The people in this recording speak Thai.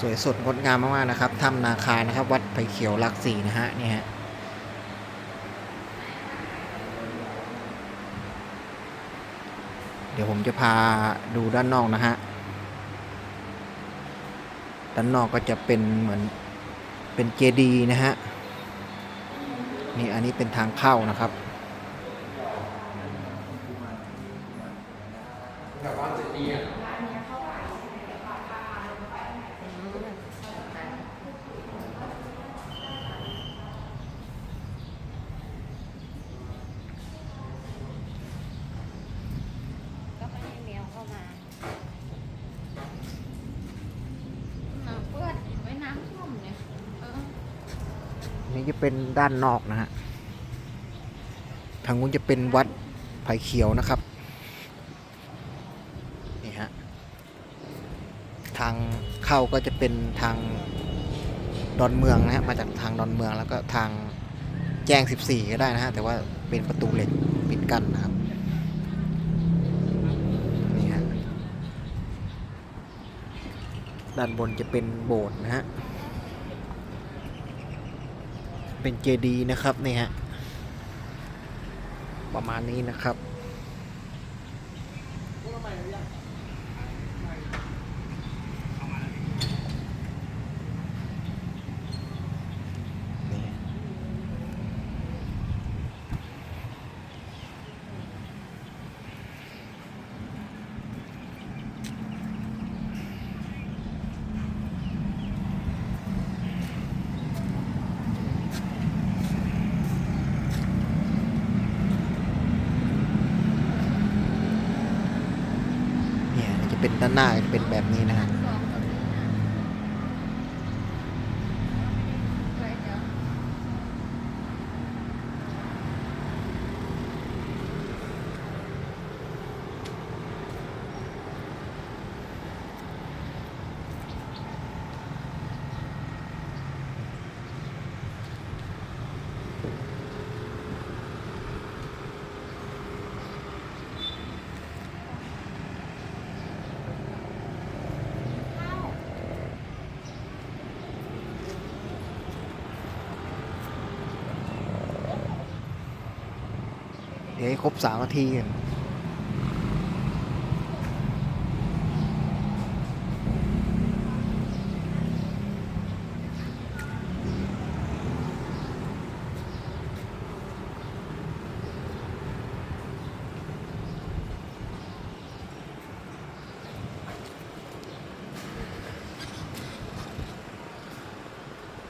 สวยสดงดงามมากๆนะครับถ้ำนาคานะครับ วัดไผ่เขียวหลักสี่นะฮะนี่ฮะเดี๋ยวผมจะพาดูด้านนอกนะฮะ ด้านนอกก็จะเป็นเหมือนเป็นเจดีย์นะฮะ นี่อันนี้เป็นทางเข้านะครับ ก็ไม่ให้แมว เข้ามาน้ำเปื้อนไว้น้ำท่วมเนี่ยเออนี่จะเป็นด้านนอกนะฮะ ทางนู้นจะเป็นวัดไผ่เขียวนะครับ นี่ฮะ ทางเข้าก็จะเป็นทางดอนเมืองนะฮะ มาจากทางดอนเมืองแล้วก็ทางแจ้ง 14 ก็ได้นะฮะ แต่ว่าเป็นประตูเหล็กปิดกั้นนะครับ นี่ฮะ ด้านบนจะเป็นโบสถ์นะฮะ เป็นเจดีย์นะครับนี่ฮะ ประมาณนี้นะครับ นี่ เป็นด้านหน้าเป็นแบบนี้นะฮะ สองตรงนี้นะไว้เดี๋ยว เดี๋ยวให้ครบสามนาทีกัน